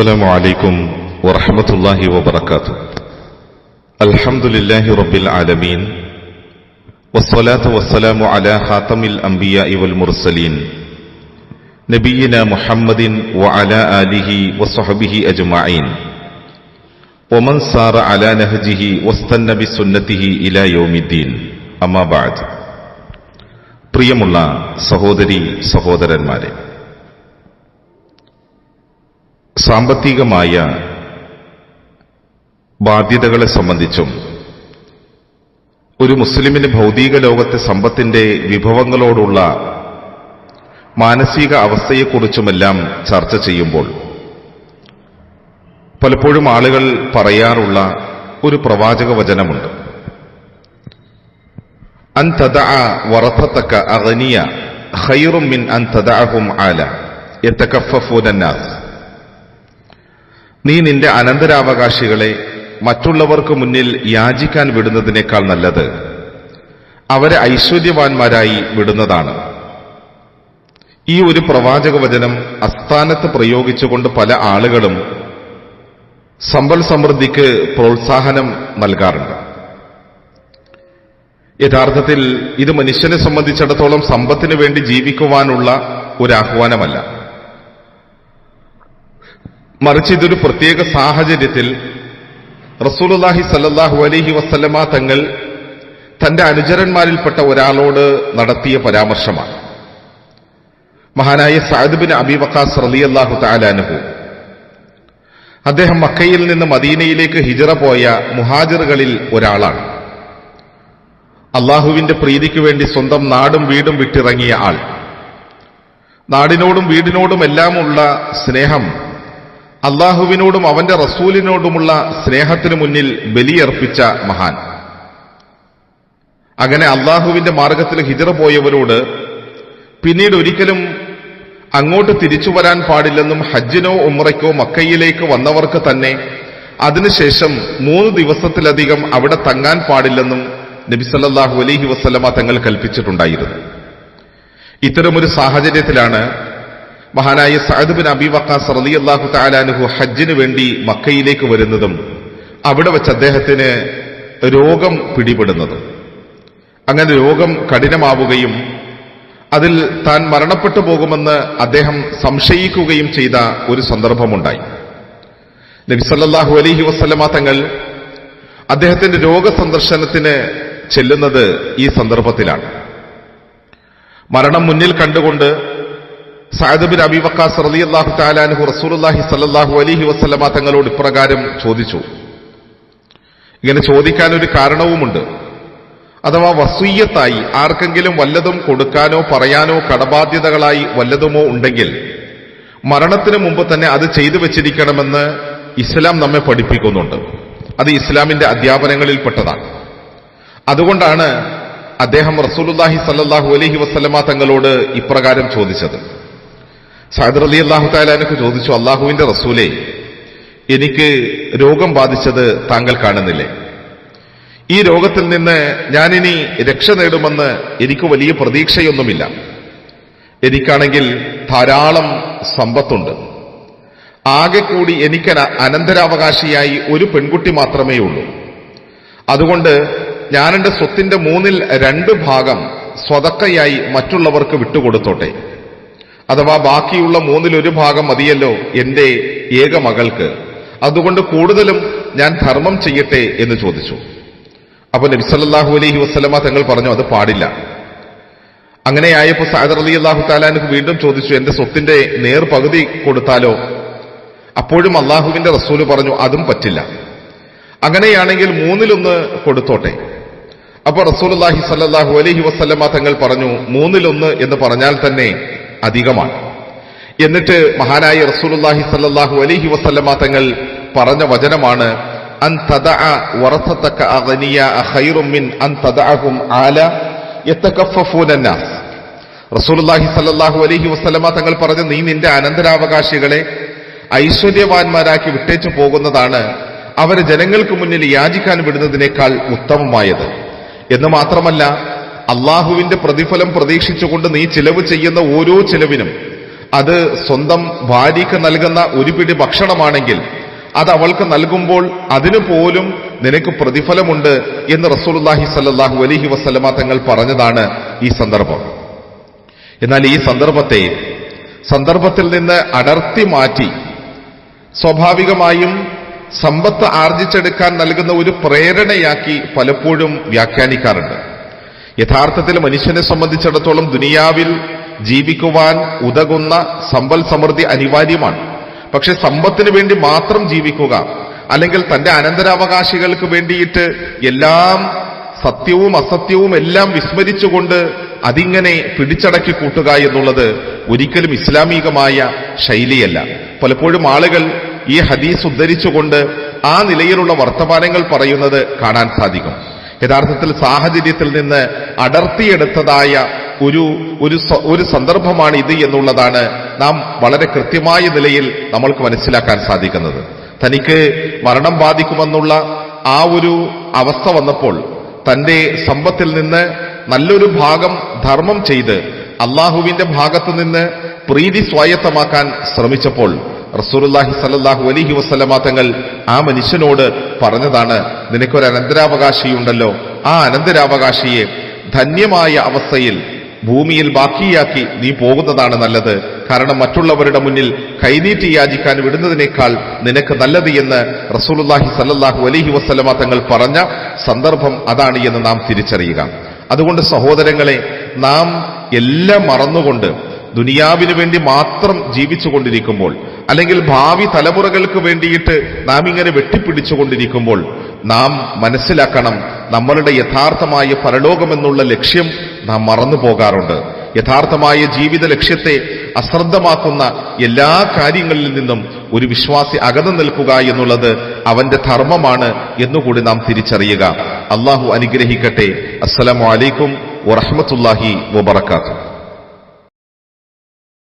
السلام عليكم ورحمة الله وبركاته الحمد لله رب العالمين والصلاة والسلام على خاتم الأنبياء والمرسلين نبينا محمد وعلى آله وصحبه أجمعين ومن سار على نهجه واستنى بسنته إلى يوم الدين أما بعد പ്രിയമുള്ള സഹോദരി സഹോദരന്മാരെ സാമ്പത്തികമായ ബാധ്യതകളെ സംബന്ധിച്ചും ഒരു മുസ്ലിമിന് ഭൗതിക ലോകത്തെ സമ്പത്തിന്റെ വിഭവങ്ങളോടുള്ള മാനസിക അവസ്ഥയെക്കുറിച്ചുമെല്ലാം ചർച്ച ചെയ്യുമ്പോൾ പലപ്പോഴും ആളുകൾ പറയാറുള്ള ഒരു പ്രവാചക വചനമുണ്ട് അൻ തദ വറത്തക്ക അഗനിയ ഹൈറുമിൻ അൻ തദാഹും ആല എത്തക്കഫൂനന്നാസ് നീ നിന്റെ അനന്തരാവകാശികളെ മറ്റുള്ളവർക്ക് മുന്നിൽ യാചിക്കാൻ വിടുന്നതിനേക്കാൾ നല്ലത് അവരെ ഐശ്വര്യവാന്മാരായി വിടുന്നതാണ്. ഈ ഒരു പ്രവാചക വചനം അസ്ഥാനത്ത് പ്രയോഗിച്ചുകൊണ്ട് പല ആളുകളും സമ്പൽ സമൃദ്ധിക്ക് പ്രോത്സാഹനം നൽകാറുണ്ട്. യഥാർത്ഥത്തിൽ ഇത് മനുഷ്യനെ സംബന്ധിച്ചിടത്തോളം സമ്പത്തിനു വേണ്ടി ജീവിക്കുവാനുള്ള ഒരു ആഹ്വാനമല്ല. മറിച്ച് ഇതൊരു പ്രത്യേക സാഹചര്യത്തിൽ റസൂലുല്ലാഹി സല്ലാഹു അലഹി വസല്ലമ തങ്ങൾ തന്റെ അനുചരന്മാരിൽപ്പെട്ട ഒരാളോട് നടത്തിയ പരാമർശമാണ്. മഹാനായ സഅദ് ബിൻ അബി വക്കാസ് റളിയല്ലാഹു താലാനുഹു അദ്ദേഹം മക്കയിൽ നിന്ന് മദീനയിലേക്ക് ഹിജറ പോയ മുഹാജിറുകളിൽ ഒരാളാണ്. അള്ളാഹുവിന്റെ പ്രീതിക്ക് വേണ്ടി സ്വന്തം നാടും വീടും വിട്ടിറങ്ങിയ ആൾ. നാടിനോടും വീടിനോടും എല്ലാമുള്ള സ്നേഹം അള്ളാഹുവിനോടും അവന്റെ റസൂലിനോടുമുള്ള സ്നേഹത്തിനു മുന്നിൽ ബലിയർപ്പിച്ച മഹാൻ. അങ്ങനെ അള്ളാഹുവിന്റെ മാർഗത്തിൽ ഹിജറ പോയവരോട് പിന്നീട് ഒരിക്കലും അങ്ങോട്ട് തിരിച്ചു വരാൻ പാടില്ലെന്നും ഹജ്ജിനോ ഉമ്രയ്ക്കോ മക്കയിലേക്ക് വന്നവർക്ക് തന്നെ അതിനുശേഷം മൂന്ന് ദിവസത്തിലധികം അവിടെ തങ്ങാൻ പാടില്ലെന്നും നബിസല്ലാഹു അലൈഹി വസ്ലമ തങ്ങൾ കൽപ്പിച്ചിട്ടുണ്ടായിരുന്നു. ഇത്തരമൊരു സാഹചര്യത്തിലാണ് മഹാനായ സഅദ് ബിൻ അബി വക്കാസ് റളിയല്ലാഹു താലാനുഹു ഹജ്ജിന് വേണ്ടി മക്കയിലേക്ക് വരുന്നതും അവിടെ വെച്ച് അദ്ദേഹത്തിന് രോഗം പിടിപെടുന്നതും. അങ്ങനെ രോഗം കഠിനമാവുകയും അതിൽ താൻ മരണപ്പെട്ടു പോകുമെന്ന് അദ്ദേഹം സംശയിക്കുകയും ചെയ്ത ഒരു സന്ദർഭമുണ്ടായി. നബിസല്ലാഹു അലഹി വസല്ലമ തങ്ങൾ അദ്ദേഹത്തിന്റെ രോഗസന്ദർശനത്തിന് ചെല്ലുന്നത് ഈ സന്ദർഭത്തിലാണ്. മരണം മുന്നിൽ കണ്ടുകൊണ്ട് സഅദ് ബിൻ അബി വക്കാസ് റളിയല്ലാഹു തആലാൻഹു റസൂലുള്ളാഹി സല്ലാഹു അലൈഹി വസല്ലമ തങ്ങളോട് ഇപ്രകാരം ചോദിച്ചു. ഇങ്ങനെ ചോദിക്കാൻ ഒരു കാരണവുമുണ്ട്. അഥവാ വസൂയ്യത്തായി ആർക്കെങ്കിലും വല്ലതും കൊടുക്കാനോ പറയാനോ കടബാധ്യതകളായി വല്ലതുമോ ഉണ്ടെങ്കിൽ മരണത്തിന് മുമ്പ് തന്നെ അത് ചെയ്തു വെച്ചിരിക്കണമെന്ന് ഇസ്ലാം നമ്മെ പഠിപ്പിക്കുന്നുണ്ട്. അത് ഇസ്ലാമിന്റെ അധ്യാപനങ്ങളിൽപ്പെട്ടതാണ്. അതുകൊണ്ടാണ് അദ്ദേഹം റസൂലുല്ലാഹി സല്ലാഹു അലഹി വസല്ലമ തങ്ങളോട് ഇപ്രകാരം ചോദിച്ചത്. സഹദർ അലി അള്ളാഹു താലാനൊക്കെ ചോദിച്ചു അള്ളാഹുവിന്റെ റസൂലെ എനിക്ക് രോഗം ബാധിച്ചത് താങ്കൾ കാണുന്നില്ലേ? ഈ രോഗത്തിൽ നിന്ന് ഞാനിനി രക്ഷ നേടുമെന്ന് എനിക്ക് വലിയ പ്രതീക്ഷയൊന്നുമില്ല. എനിക്കാണെങ്കിൽ ധാരാളം സമ്പത്തുണ്ട്. ആകെ കൂടി എനിക്ക് അനന്തരാവകാശിയായി ഒരു പെൺകുട്ടി മാത്രമേ ഉള്ളൂ. അതുകൊണ്ട് ഞാൻ എന്റെ സ്വത്തിന്റെ മൂന്നിൽ രണ്ട് ഭാഗം സ്വതക്കയായി മറ്റുള്ളവർക്ക് വിട്ടുകൊടുത്തോട്ടെ. അഥവാ ബാക്കിയുള്ള മൂന്നിലൊരു ഭാഗം മതിയല്ലോ എന്റെ ഏക മകൾക്ക്. അതുകൊണ്ട് കൂടുതലും ഞാൻ ധർമ്മം ചെയ്യട്ടെ എന്ന് ചോദിച്ചു. അപ്പൊ നബിസല്ലാഹു അലൈഹി വസ്ലമ തങ്ങൾ പറഞ്ഞു അത് പാടില്ല. അങ്ങനെയായപ്പോൾ സാദർ അലി അള്ളാഹു താലാനക്ക് വീണ്ടും ചോദിച്ചു എന്റെ സ്വത്തിന്റെ നേർ പകുതി കൊടുത്താലോ? അപ്പോഴും അള്ളാഹുവിന്റെ റസൂൽ പറഞ്ഞു അതും പറ്റില്ല. അങ്ങനെയാണെങ്കിൽ മൂന്നിലൊന്ന് കൊടുത്തോട്ടെ. അപ്പൊ അള്ളാഹി സല്ലാഹു അലഹി വസ്ലമ തങ്ങൾ പറഞ്ഞു മൂന്നിലൊന്ന് എന്ന് പറഞ്ഞാൽ തന്നെ അധികമാണ്. എന്നിട്ട് മഹാനായ റസൂലുല്ലാഹി സല്ലാഹു അലഹി വസ്ലമ തങ്ങൾ പറഞ്ഞ വചനമാണ് റസൂലുല്ലാഹി സല്ലാഹു അലഹി വസ്ലമ തങ്ങൾ പറഞ്ഞ നീ നിന്റെ അനന്തരാവകാശികളെ ഐശ്വര്യവാന്മാരാക്കി വിട്ടേച്ചു പോകുന്നതാണ് അവരെ ജനങ്ങൾക്ക് മുന്നിൽ യാചിക്കാൻ വിടുന്നതിനേക്കാൾ ഉത്തമമായത്. എന്ന് മാത്രമല്ല അള്ളാഹുവിന്റെ പ്രതിഫലം പ്രതീക്ഷിച്ചുകൊണ്ട് നീ ചിലവ് ചെയ്യുന്ന ഓരോ ചിലവിനും അത് സ്വന്തം ഭാര്യയ്ക്ക് നൽകുന്ന ഒരു പിടി ഭക്ഷണമാണെങ്കിൽ അത് അവൾക്ക് നൽകുമ്പോൾ അതിനു പോലും നിനക്ക് പ്രതിഫലമുണ്ട് എന്ന് റസൂലുള്ളാഹി സല്ലാഹു അലഹി വസല്ലമ തങ്ങൾ പറഞ്ഞതാണ് ഈ സന്ദർഭം. എന്നാൽ ഈ സന്ദർഭത്തെ സന്ദർഭത്തിൽ നിന്ന് അടർത്തി മാറ്റി സ്വാഭാവികമായും സമ്പത്ത് ആർജിച്ചെടുക്കാൻ നൽകുന്ന ഒരു പ്രേരണയാക്കി പലപ്പോഴും വ്യാഖ്യാനിക്കാറുണ്ട്. യഥാർത്ഥത്തിൽ മനുഷ്യനെ സംബന്ധിച്ചിടത്തോളം ദുനിയാവിൽ ജീവിക്കുവാൻ ഉതകുന്ന സമ്പൽ സമൃദ്ധി അനിവാര്യമാണ്. പക്ഷെ സമ്പത്തിന് വേണ്ടി മാത്രം ജീവിക്കുക അല്ലെങ്കിൽ തന്റെ അനന്തരാവകാശികൾക്ക് വേണ്ടിയിട്ട് എല്ലാം സത്യവും അസത്യവും എല്ലാം വിസ്മരിച്ചുകൊണ്ട് അതിങ്ങനെ പിടിച്ചടക്കി കൂട്ടുക എന്നുള്ളത് ഒരിക്കലും ഇസ്ലാമികമായ ശൈലിയല്ല. പലപ്പോഴും ആളുകൾ ഈ ഹദീസ് ഉദ്ധരിച്ചുകൊണ്ട് ആ നിലയിലുള്ള വർത്തമാനങ്ങൾ പറയുന്നത് കാണാൻ സാധിക്കും. യഥാർത്ഥത്തിൽ സാഹചര്യത്തിൽ നിന്ന് അടർത്തിയെടുത്തതായ ഒരു ഒരു ഒരു സന്ദർഭമാണ് ഇത് എന്നുള്ളതാണ് നാം വളരെ കൃത്യമായ നിലയിൽ നമ്മൾക്ക് മനസ്സിലാക്കാൻ സാധിക്കുന്നത്. തനിക്ക് മരണം ബാധിക്കുമെന്നുള്ള ആ ഒരു അവസ്ഥ വന്നപ്പോൾ തന്റെ സമ്പത്തിൽ നിന്ന് നല്ലൊരു ഭാഗം ധർമ്മം ചെയ്ത് അള്ളാഹുവിന്റെ ഭാഗത്തു നിന്ന് പ്രീതി സ്വായത്തമാക്കാൻ ശ്രമിച്ചപ്പോൾ റസൂലുള്ളാഹി സല്ലല്ലാഹു അലൈഹി വസല്ലമ തങ്ങൾ ആ മനുഷ്യനോട് പറഞ്ഞതാണ് നിനക്കൊരു അനന്തരാവകാശിയുണ്ടല്ലോ ആ അനന്തരാവകാശിയെ ധന്യമായ അവസ്ഥയിൽ ഭൂമിയിൽ ബാക്കിയാക്കി നീ പോകുന്നതാണ് നല്ലത്. കാരണം മറ്റുള്ളവരുടെ മുന്നിൽ കൈനീട്ടി യാചിക്കാൻ വിടുന്നതിനേക്കാൾ നിനക്ക് നല്ലത് എന്ന് റസൂലുല്ലാഹി സല്ലാഹു അലഹി വസല്ലമ തങ്ങൾ പറഞ്ഞ സന്ദർഭം അതാണ് എന്ന് നാം തിരിച്ചറിയുക. അതുകൊണ്ട് സഹോദരങ്ങളെ നാം എല്ലാം മറന്നുകൊണ്ട് ദുനിയാവിന് വേണ്ടി മാത്രം ജീവിച്ചു കൊണ്ടിരിക്കുമ്പോൾ അല്ലെങ്കിൽ ഭാവി തലമുറകൾക്ക് വേണ്ടിയിട്ട് നാം ഇങ്ങനെ വെട്ടിപ്പിടിച്ചുകൊണ്ടിരിക്കുമ്പോൾ നാം മനസ്സിലാക്കണം നമ്മളുടെ യഥാർത്ഥമായ പരലോകമെന്നുള്ള ലക്ഷ്യം നാം മറന്നു പോകാറുണ്ട്. യഥാർത്ഥമായ ജീവിത ലക്ഷ്യത്തെ അശ്രദ്ധമാക്കുന്ന എല്ലാ കാര്യങ്ങളിൽ നിന്നും ഒരു വിശ്വാസി അകന്നു നിൽക്കുക എന്നുള്ളത് അവന്റെ ധർമ്മമാണ് എന്നുകൂടി നാം തിരിച്ചറിയുക. അള്ളാഹു അനുഗ്രഹിക്കട്ടെ. അസ്സലാമു അലൈക്കും വറഹ്മത്തുള്ളാഹി വബറകാതുഹു.